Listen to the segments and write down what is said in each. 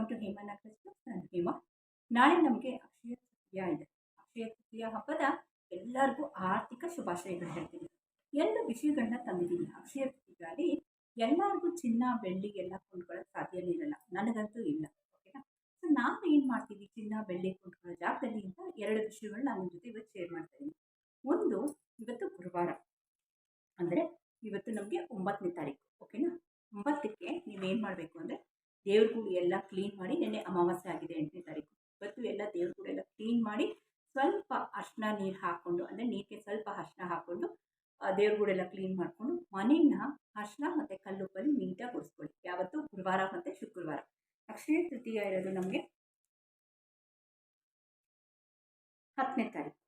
Welcome to Hema Christ ನಾನು ಹೇಮಾ ನಾಳೆ ನಮಗೆ ಅಕ್ಷಯ ತೃತೀಯ ಇದೆ. ಅಕ್ಷಯ ತೃತೀಯ ಹಬ್ಬದ ಎಲ್ಲರಿಗೂ ಆರ್ಥಿಕ ಶುಭಾಶಯಗಳು ಹೇಳ್ತೀನಿ. ಎಲ್ಲ ವಿಷಯಗಳನ್ನ ತಂದಿದ್ದೀನಿ. ಅಕ್ಷಯ ತೃತೀಯಲ್ಲಿ ಎಲ್ಲರಿಗೂ ಚಿನ್ನ, ಬೆಳ್ಳಿ ಎಲ್ಲ ಕೊಂಡ್ಕೊಳ್ಳೋಕೆ ಸಾಧ್ಯನೇ ಇರಲ್ಲ. ನನಗಂತೂ ಇಲ್ಲ. ಓಕೆನಾ ಸೊ ನಾವು ಏನು ಮಾಡ್ತೀವಿ ಚಿನ್ನ, ಬೆಳ್ಳಿ ಕೊಂಡ್ಕೊಳ್ಳೋ ಜಾಗದಲ್ಲಿ ಅಂತ ಎರಡು ವಿಷಯಗಳನ್ನ ನಾನು ನಿಮ್ಮ ಜೊತೆ ಇವತ್ತು ಶೇರ್ ಮಾಡ್ತಾ ಒಂದು, ಇವತ್ತು ಗುರುವಾರ. ಅಂದರೆ ಇವತ್ತು ನಮಗೆ ಒಂಬತ್ತನೇ ತಾರೀಕು. ಓಕೆನಾ ಒಂಬತ್ತಕ್ಕೆ ನೀವೇನು ಮಾಡಬೇಕು ಅಂದರೆ ದೇವ್ರಗಳು ಎಲ್ಲ ಕ್ಲೀನ್ ಮಾಡಿ ನೆನ್ನೆ ಅಮಾವಾಸ್ಯೆ ಆಗಿದೆ ಎಂಟನೇ ತಾರೀಕು. ಇವತ್ತು ಎಲ್ಲ ದೇವ್ರಗಳೆಲ್ಲ ಕ್ಲೀನ್ ಮಾಡಿ ಸ್ವಲ್ಪ ಅರ್ಶಿನ ನೀರು ಹಾಕ್ಕೊಂಡು ಅಂದರೆ ನೀರಿಗೆ ಸ್ವಲ್ಪ ಅರ್ಶಿನ ಹಾಕ್ಕೊಂಡು ದೇವ್ರಗಳೆಲ್ಲ ಕ್ಲೀನ್ ಮಾಡಿಕೊಂಡು ಮನೇನ ಅರ್ಶಿನ ಮತ್ತು ಕಲ್ಲುಪ್ಪಲ್ಲಿ ನೀಟಾಗಿ ಒರೆಸ್ಕೊಳ್ಳಿ. ಯಾವತ್ತು ಗುರುವಾರ ಮತ್ತು ಶುಕ್ರವಾರ. ಅಕ್ಷಯ ತೃತೀಯ ಇರೋದು ನಮಗೆ ಹತ್ತನೇ ತಾರೀಕು.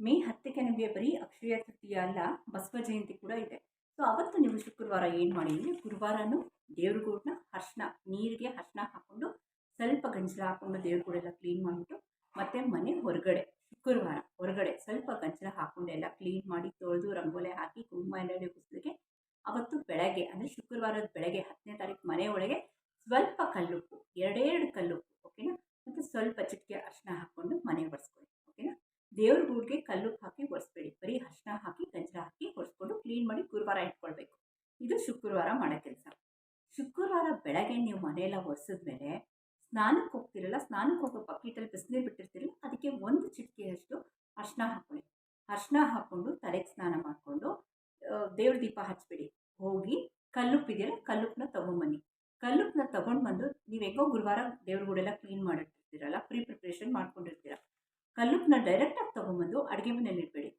ಮೇ ಹತ್ತಕ್ಕೆ ನಮಗೆ ಬರೀ ಅಕ್ಷಯ ತೃತೀಯ ಅಲ್ಲ, ಬಸವ ಜಯಂತಿ ಕೂಡ ಇದೆ. ಸೊ ಅವತ್ತು ನೀವು ಶುಕ್ರವಾರ ಏನು ಮಾಡಿ ಅಂದರೆ ಗುರುವಾರನೂ ದೇವ್ರಗೂಡನ್ನ ಅರ್ಶನ, ನೀರಿಗೆ ಅರ್ಶನ ಹಾಕ್ಕೊಂಡು ಸ್ವಲ್ಪ ಗಂಜಲ ಹಾಕ್ಕೊಂಡು ದೇವ್ರಗೂಡೆಲ್ಲ ಕ್ಲೀನ್ ಮಾಡಿಬಿಟ್ಟು ಮತ್ತು ಮನೆ ಹೊರಗಡೆ, ಶುಕ್ರವಾರ ಹೊರಗಡೆ ಸ್ವಲ್ಪ ಗಂಜಲ ಹಾಕ್ಕೊಂಡು ಎಲ್ಲ ಕ್ಲೀನ್ ಮಾಡಿ ತೊಳೆದು ರಂಗೋಲೆ ಹಾಕಿ ಕುಂಕುಮ ಎಲ್ಲ ಕುಸಿಲಿಗೆ ಅವತ್ತು ಬೆಳಗ್ಗೆ, ಅಂದರೆ ಶುಕ್ರವಾರದ ಬೆಳಗ್ಗೆ ಹತ್ತನೇ ತಾರೀಕು ಮನೆ ಒಳಗೆ ಸ್ವಲ್ಪ ಕಲ್ಲುಪ್ಪು, ಎರಡೆರಡು ಕಲ್ಲುಪ್ಪು ಓಕೆನಾ ಮತ್ತು ಸ್ವಲ್ಪ ಚಿಟಿಕೆ ಅರ್ಶನ ಹಾಕ್ಕೊಂಡು ಮನೆ ಒರೆಸ್ಕೊಳ್ಳಿ ಓಕೆನಾ ದೇವ್ರ ಗೂಡಿಗೆ ಕಲ್ಲುಪ್ಪು ಹಾಕಿ ಒರೆಸ್ಬೇಡಿ, ಬರೀ ಅರ್ಶಿನ ಹಾಕಿ ಗಂಜಲ ಹಾಕಿ ಒರೆಸ್ಕೊಂಡು ಕ್ಲೀನ್ ಮಾಡಿ ಗುರುವಾರ ಇಟ್ಕೊಳ್ಬೇಕು. ಇದು ಶುಕ್ರವಾರ ಮಾಡೋ ಕೆಲಸ. ಶುಕ್ರವಾರ ಬೆಳಗ್ಗೆ ನೀವು ಮನೆಯೆಲ್ಲ ಒರೆಸಿದ್ಮೇಲೆ ಸ್ನಾನಕ್ಕೆ ಹೋಗ್ತಿರಲ್ಲ, ಸ್ನಾನಕ್ಕೆ ಹೋಗೋ ಬಕೆಟಲ್ಲಿ ಬಿಸಿನೀರು ಬಿಟ್ಟಿರ್ತಿರಲ್ಲ, ಅದಕ್ಕೆ ಒಂದು ಚಿಟಿಕೆಯಷ್ಟು ಅರ್ಶನ ಹಾಕ್ಕೊಳ್ಳಿ. ಅರ್ಶನ ಹಾಕ್ಕೊಂಡು ತಲೆಗೆ ಸ್ನಾನ ಮಾಡಿಕೊಂಡು ದೇವ್ರ ದೀಪ ಹಚ್ಬಿಡಿ. ಹೋಗಿ ಕಲ್ಲುಪ್ಪಿದೆಯಲ್ಲ, ಕಲ್ಲುಪ್ಪನ್ನ ತೊಗೊಂಬನ್ನಿ. ಕಲ್ಲುಪ್ಪನ್ನ ತೊಗೊಂಡು ಬಂದು ನೀವು ಹೆಂಗೋ ಗುರುವಾರ ದೇವ್ರ ಗುಡೆಲ್ಲ ಕ್ಲೀನ್ ಮಾಡಿರ್ತಿರಲ್ಲ ಪ್ರೀ ಪ್ರಿಪ್ರೇಷನ್ ಮಾಡ್ಕೊಂಡಿರ್ತೀರ. ಕಲ್ಲುಪ್ಪನ್ನ ಡೈರೆಕ್ಟಾಗಿ ತೊಗೊಂಬಂದು ಅಡುಗೆ ಮನೇಲಿ ಇಡಬೇಡಿ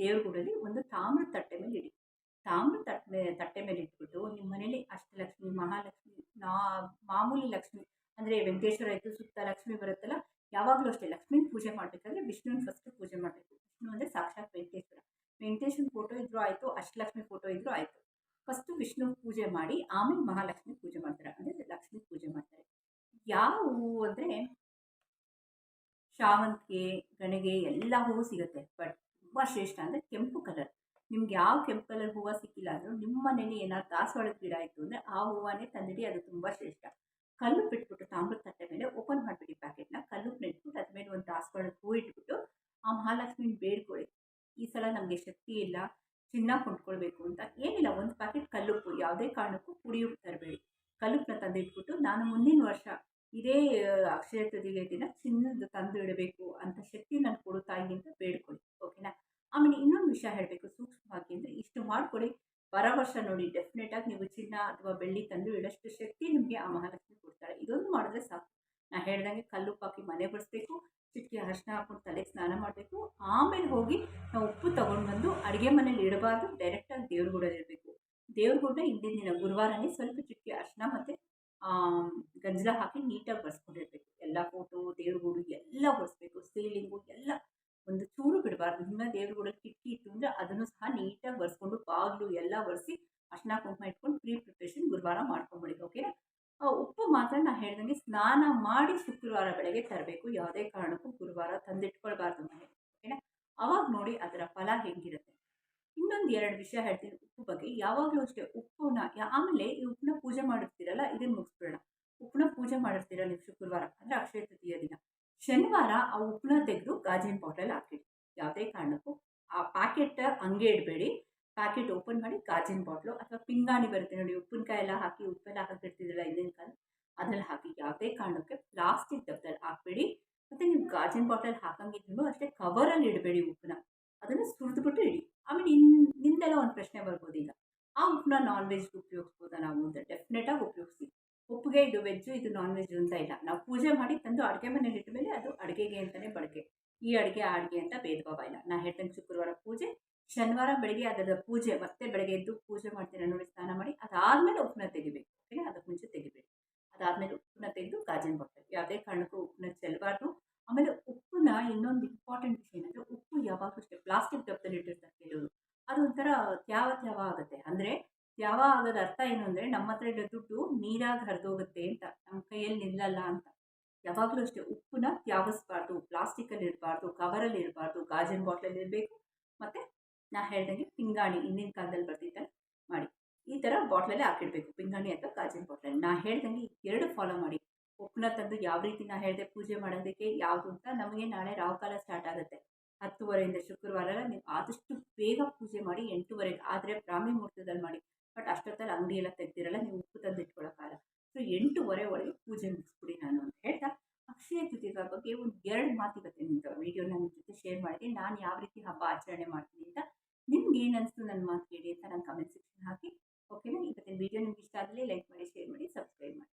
ದೇವ್ರ ಗುಡಲ್ಲಿ ಒಂದು ತಾಮ್ರ ತಟ್ಟೆ ಮೇಲೆ ಇಡಿ. ತಾಮ್ರ ತಟ್ಟೆ ಮೇಲೆ ತಟ್ಟೆ ಮೇಲೆ ಇಟ್ಬಿಟ್ಟು ನಿಮ್ಮ ಮನೇಲಿ ಅಷ್ಟಲಕ್ಷ್ಮಿ ಮಹಾಲಕ್ಷ್ಮಿ, ನಾ, ಮಾಮೂಲಿ ಲಕ್ಷ್ಮಿ ಅಂದರೆ ವೆಂಕಟೇಶ್ವರ ಇದ್ದು ಸುತ್ತ ಲಕ್ಷ್ಮಿ ಬರುತ್ತಲ್ಲ, ಯಾವಾಗಲೂ ಅಷ್ಟೇ ಲಕ್ಷ್ಮೀನ ಪೂಜೆ ಮಾಡ್ಬೇಕಂದ್ರೆ ವಿಷ್ಣುವಿನ ಫಸ್ಟ್ ಪೂಜೆ ಮಾಡಬೇಕು. ವಿಷ್ಣು ಅಂದರೆ ಸಾಕ್ಷಾತ್ ವೆಂಕಟೇಶ್ವರ. ವೆಂಕಟೇಶ್ವರ ಫೋಟೋ ಇದ್ರೂ ಆಯಿತು ಅಷ್ಟಲಕ್ಷ್ಮಿ ಫೋಟೋ ಇದ್ರೂ ಆಯಿತು. ಫಸ್ಟು ವಿಷ್ಣು ಪೂಜೆ ಮಾಡಿ, ಆಮೇಲೆ ಮಹಾಲಕ್ಷ್ಮಿ ಪೂಜೆ ಮಾಡ್ತಾರೆ. ಅಂದರೆ ಲಕ್ಷ್ಮಿ ಪೂಜೆ ಮಾಡ್ತಾರೆ. ಯಾವ ಹೂವು ಅಂದರೆ ಶಾವಂತಿಗೆ, ಗಣಿಗೆ ಎಲ್ಲ ಹೂವು ಸಿಗುತ್ತೆ. ಬಟ್ ತುಂಬ ಶ್ರೇಷ್ಠ ಅಂದರೆ ಕೆಂಪು ಕಲರ್ ನಿಮ್ಗೆ ಯಾವ ಕೆಂಪು ಕಲರ್ ಹೂವು ಸಿಕ್ಕಿಲ್ಲ ಅಂದರೂ ನಿಮ್ಮ ಮನೇಲಿ ಏನಾದ್ರು ದಾಸವಾಳದ ಗಿಡ ಆಯಿತು ಅಂದರೆ ಆ ಹೂವನ್ನೇ ತಂದಿಡಿ, ಅದು ತುಂಬ ಶ್ರೇಷ್ಠ. ಕಲ್ಲು ಬಿಟ್ಬಿಟ್ಟು ತಾಮ್ರದ ತಟ್ಟೆ ಮೇಲೆ ಓಪನ್ ಮಾಡಿಬಿಡಿ ಪ್ಯಾಕೆಟ್ನ ಕಲ್ಲು ಇಟ್ಬಿಟ್ಟು ಅದ್ರ ಮೇಲೆ ಒಂದು ದಾಸವಾಳದ ಹೂ ಇಟ್ಬಿಟ್ಟು ಆ ಮಹಾಲಕ್ಷ್ಮಿನ ಬೇಡ್ಕೊಳ್ಳಿ. ಈ ಸಲ ನಮಗೆ ಶಕ್ತಿ ಇಲ್ಲ, ಚಿನ್ನ ಕೊಂಡ್ಕೊಳ್ಬೇಕು ಅಂತ ಏನಿಲ್ಲ, ಒಂದು ಪ್ಯಾಕೆಟ್ ಕಲ್ಲುಪ್ಪು, ಯಾವುದೇ ಕಾರಣಕ್ಕೂ ಪುಡಿಯುಪ್ಪು ತರಬೇಡಿ. ಕಲ್ಲುಪ್ಪನ್ನ ತಂದಿಟ್ಬಿಟ್ಟು ನಾನು ಮುಂದಿನ ವರ್ಷ ಇದೇ ಅಕ್ಷಯ ತೃತೀಯ ದಿನ ಚಿನ್ನದ ತಂದು ಇಡಬೇಕು ಅಂತ ಶಕ್ತಿ ನಾನು ಕೊಡು ತಾಯಿ ಅಂತ ಬೇಡ್ಕೊಳ್ಳಿ. ಓಕೆನಾ ಆಮೇಲೆ ಇನ್ನೊಂದು ವಿಷಯ ಹೇಳಬೇಕು. ಇಷ್ಟು ಮಾಡಿಕೊಡಿ. ಬರ ವರ್ಷ ನೋಡಿ ಡೆಫಿನೆಟಾಗಿ ನೀವು ಚಿನ್ನ ಅಥವಾ ಬೆಳ್ಳಿ ತಂದು ಇಡೋಷ್ಟು ಶಕ್ತಿ ನಿಮಗೆ ಆ ಮಹಾಲಕ್ಷ್ಮಿ ಕೊಡ್ತಾಳೆ. ಇದೊಂದು ಮಾಡಿದ್ರೆ ಸಾಕು. ನಾ ಹೇಳ್ದಂಗೆ ಕಲ್ಲು ಹಾಕಿ ಮನೆ ಬಡಿಸ್ಬೇಕು, ಚಿಟಿಕೆ ಅರ್ಶನ ಹಾಕ್ಕೊಂಡು ತಲೆಗೆ ಸ್ನಾನ ಮಾಡಬೇಕು. ಆಮೇಲೆ ಹೋಗಿ ನಾವು ಉಪ್ಪು ತೊಗೊಂಡು ಬಂದು ಅಡುಗೆ ಮನೇಲಿ ಇಡಬಾರ್ದು ಡೈರೆಕ್ಟಾಗಿ ದೇವ್ರ ಇರಬೇಕು ದೇವ್ರ ಗುಡ ಹಿಂದಿನ ದಿನ ಗುರುವಾರನೇ ಸ್ವಲ್ಪ ಚಿಟಿಕೆ ಅರ್ಶನ ಮತ್ತು ಗಂಜಲ ಹಾಕಿ ನೀಟಾಗಿ ಬರ್ಸ್ಕೊಂಡಿರ್ಬೇಕು ಎಲ್ಲ ಫೋಟೋ ದೇವ್ರ ಗುಡು ಎಲ್ಲ ಒರೆಸ್ಬೇಕು ಸೀಲಿಂಗು ಎಲ್ಲ. ಒಂದು ಚೂರು ಬಿಡಬಾರ್ದು. ನಿಮ್ಮ ದೇವ್ರ ಗೂಡಲ್ಲಿ ಕಿಟಕಿ ಇತ್ತು ಅಂದರೆ ಅದನ್ನು ಸಹ ನೀಟಾಗಿ ಒರೆಸ್ಕೊಂಡು ಬಾಗಿಲು ಎಲ್ಲ ಒರೆಸಿ ಅರ್ಶನ ಕುಂಕುಮ ಇಟ್ಕೊಂಡು ಪ್ರೀ ಪ್ರಿಪ್ರೇಷನ್ ಗುರುವಾರ ಮಾಡ್ಕೊಂಬಿಡಿ ಓಕೆನಾ ಉಪ್ಪು ಮಾತ್ರ ನಾನು ಹೇಳ್ದಂಗೆ ಸ್ನಾನ ಮಾಡಿ ಶುಕ್ರವಾರ ಬೆಳಗ್ಗೆ ತರಬೇಕು. ಯಾವುದೇ ಕಾರಣಕ್ಕೂ ಗುರುವಾರ ತಂದಿಟ್ಕೊಳ್ಬಾರ್ದು ಮನೆ ಓಕೆನಾ ಅವಾಗ ನೋಡಿ ಅದರ ಫಲ ಹೆಂಗಿರುತ್ತೆ. ಇನ್ನೊಂದು ಎರಡು ವಿಷಯ ಹೇಳ್ತೀನಿ ಉಪ್ಪು ಬಗ್ಗೆ. ಯಾವಾಗಲೂ ಅಷ್ಟೇ ಉಪ್ಪುನ ಆಮೇಲೆ ಈ ಉಪ್ಪನ್ನ ಪೂಜೆ ಮಾಡಿರ್ತೀರಲ್ಲ ಇದನ್ನು ಮುಗಿಸ್ಬಿಡೋಣ. ಉಪ್ಪನ್ನ ಪೂಜೆ ಮಾಡಿರ್ತೀರಲ್ಲ ನೀವು ಶುಕ್ರವಾರ, ಅಂದರೆ ಅಕ್ಷಯ ತೃತೀಯ ದಿನ. ಶನಿವಾರ ಆ ಉಪ್ಪನ್ನ ತೆಗೆದು ಗಾಜಿನ ಬಾಟಲ್ ಹಾಕಿಡಿ ಯಾವುದೇ ಕಾರಣಕ್ಕೂ. ಆ ಪ್ಯಾಕೆಟ್ ಹಂಗೆ ಇಡಬೇಡಿ. ಪ್ಯಾಕೆಟ್ ಓಪನ್ ಮಾಡಿ ಗಾಜಿನ ಬಾಟ್ಲು ಅಥವಾ ಪಿಂಗಾಣಿ ಬರುತ್ತೆ ನೋಡಿ ಉಪ್ಪಿನಕಾಯಿ ಎಲ್ಲ ಹಾಕಿ ಉಪ್ಪೆಲ್ಲ ಹಾಕಿರ್ತಿದ್ರಲ್ಲ ಹಿಂದಿನ ಕಾಲ, ಅದ್ರಲ್ಲಿ ಹಾಕಿ ಯಾವುದೇ ಕಾರಣಕ್ಕೆ ಪ್ಲಾಸ್ಟಿಕ್ ಡಬ್ಬದಲ್ಲಿ ಹಾಕ್ಬೇಡಿ. ಮತ್ತು ನೀವು ಗಾಜಿನ ಬಾಟಲ್ ಹಾಕಂಗಿದ್ರು ಅಷ್ಟೇ ಕವರಲ್ಲಿ ಇಡಬೇಡಿ ಉಪ್ಪನ್ನ. ಅದನ್ನು ಸುರಿದ್ಬಿಟ್ಟು ಇಡಿ. ಆಮೇಲೆ ಇನ್, ನಿಂದೆಲ್ಲ ಒಂದು ಪ್ರಶ್ನೆ ಬರ್ಬೋದು ಈಗ ಆ ಉಪ್ಪನ್ನ ನಾನ್ ವೆಜ್ಗೆ ಉಪಯೋಗಿಸ್ಬೋದ ನಾವು ಅಂತ? ಡೆಫಿನೆಟಾಗಿ ಉಪಯೋಗಿಸಿ ಉಪ್ಪಿಗೆ, ಇದು ವೆಜ್ಜು ಇದು ನಾನ್ ವೆಜ್ಜು ಅಂತ ಇಲ್ಲ. ನಾವು ಪೂಜೆ ಮಾಡಿ ತಂದು ಅಡುಗೆ ಮನೇಲಿ ಇಟ್ಟ ಮೇಲೆ ಅದು ಅಡುಗೆಗೆ ಅಂತಲೇ ಬಳಕೆ ಈ ಅಡುಗೆ, ಆ ಅಡುಗೆ ಅಂತ ಭೇದ ಭಾವ ಇಲ್ಲ. ನಾನು ಹೇಳ್ತೇನೆ ಶುಕ್ರವಾರ ಪೂಜೆ, ಶನಿವಾರ ಬೆಳಗ್ಗೆ ಅದರ ಪೂಜೆ, ಮತ್ತೆ ಬೆಳಗ್ಗೆ ಎದ್ದು ಪೂಜೆ ಮಾಡ್ತೀರ ನೋಡಿ ಸ್ನಾನ ಮಾಡಿ, ಅದಾದಮೇಲೆ ಉಪ್ಪನ್ನ ತೆಗಿಬೇಕು. ಅದಕ್ಕೆ ಮುಂಚೆ ತೆಗಿಬೇಕು ಅದಾದಮೇಲೆ ಉಪ್ಪನ್ನ ತೆಗೆದು ಗಾಜಿನ ಬಟ್ಟೆ, ಯಾವುದೇ ಕಾರಣಕ್ಕೂ ಉಪ್ಪನ್ನ ಚೆಲ್ಲಬಾರ್ದು ಆಮೇಲೆ ಉಪ್ಪನ್ನ ಇನ್ನೊಂದು ಇಂಪಾರ್ಟೆಂಟ್ ವಿಷಯ ಏನಂದರೆ ಉಪ್ಪು ಯಾವಾಗಲೂ ಅಷ್ಟೇ ಪ್ಲಾಸ್ಟಿಕ್ ಡಬ್ಬದಲ್ಲಿ ಇಟ್ಟಿರ್ತಾರೆ ಕೆಲವರು ಅದು ಒಂಥರ ತ್ಯಾವ ತ್ಯಾವ ಆಗುತ್ತೆ ಅಂದರೆ ಅದರ ಅರ್ಥ ಏನು ಅಂದರೆ ನಮ್ಮ ಹತ್ರ ಇರೋ ದುಡ್ಡು ನೀರಾಗಿ ಹರಿದೋಗುತ್ತೆ ಅಂತ. ನಮ್ಮ ಕೈಯಲ್ಲಿ ನಿಲ್ಲಲ್ಲ ಅಂತ. ಯಾವಾಗಲೂ ಅಷ್ಟೇ ಉಪ್ಪನ್ನ ತ್ಯಾವಿಸ್ಬಾರ್ದು ಪ್ಲಾಸ್ಟಿಕಲ್ಲಿ ಇರಬಾರ್ದು ಕವರಲ್ಲಿ ಇರಬಾರ್ದು ಗಾಜಿನ ಬಾಟ್ಲಲ್ಲಿ ಇರಬೇಕು ಮತ್ತು ನಾ ಹೇಳ್ದಂಗೆ ಪಿಂಗಾಣಿ ಹಿಂದಿನ ಕಾಲದಲ್ಲಿ ಬರ್ತಿದ್ದಲ್ಲ ಮಾಡಿ. ಈ ಥರ ಬಾಟ್ಲಲ್ಲೇ ಹಾಕಿಡಬೇಕು, ಪಿಂಗಾಣಿ ಅಥವಾ ಗಾಜಿನ ಬಾಟ್ಲಲ್ಲಿ. ನಾ ಹೇಳ್ದಂಗೆ ಎರಡು ಫಾಲೋ ಮಾಡಿ. ಉಪ್ಪನ್ನ ತಂದು ಯಾವ ರೀತಿ ನಾ ಹೇಳಿದೆ ಪೂಜೆ ಮಾಡೋದಕ್ಕೆ, ಯಾವುದು ಅಂತ ನಮಗೆ ನಾಳೆ ರಾಹುಕಾಲ ಸ್ಟಾರ್ಟ್ ಆಗುತ್ತೆ. ಹತ್ತುವರೆಯಿಂದ ಶುಕ್ರವಾರ ನೀವು ಆದಷ್ಟು ಬೇಗ ಪೂಜೆ ಮಾಡಿ ಎಂಟೂವರೆಗೆ. ಆದರೆ ಬ್ರಾಹ್ಮಿ ಮುಹೂರ್ತದಲ್ಲಿ ಮಾಡಿ. ಬಟ್ ಅಷ್ಟೊತ್ತಲ್ಲಿ ಅಂಗಡಿ ಎಲ್ಲ ತೆಗ್ದಿರಲ್ಲ, ನೀವು ಉಪ್ಪು ತಂದು ಇಟ್ಕೊಳ್ಳೋಕ್ಕಾಗಲ್ಲ ಸೊ ಎಂಟೂವರೆ ಒಳಗೆ ಪೂಜೆ ಮುಗಿಸ್ಬಿಡಿ ನಾನು ಅಂತ ಹೇಳ್ತಾ, ಅಕ್ಷಯ ತೃತೀಯದ ಬಗ್ಗೆ ಒಂದು ಎರಡು ಮಾತು ಇವತ್ತು ನಿಮ್ಮ ವೀಡಿಯೋನ ನಿಮ್ಮ ಜೊತೆ ಶೇರ್ ಮಾಡಿದೆ ನಾನು ಯಾವ ರೀತಿ ಹಬ್ಬ ಆಚರಣೆ ಮಾಡ್ತೀನಿ ಅಂತ ನಿಮ್ಗೆ ಏನು ಅನಿಸ್ತು ನನ್ನ ಮಾತು ಕೇಳಿ ಅಂತ ನಾನು ಕಮೆಂಟ್ ಸೆಕ್ಷನ್ ಹಾಕಿ. ಓಕೆನಾ ಇವತ್ತಿನ ವೀಡಿಯೋ ನಿಮ್ಗೆ ಇಷ್ಟ ಆಗಲಿ ಲೈಕ್ ಮಾಡಿ ಶೇರ್ ಮಾಡಿ ಸಬ್ಸ್ಕ್ರೈಬ್ ಮಾಡಿ.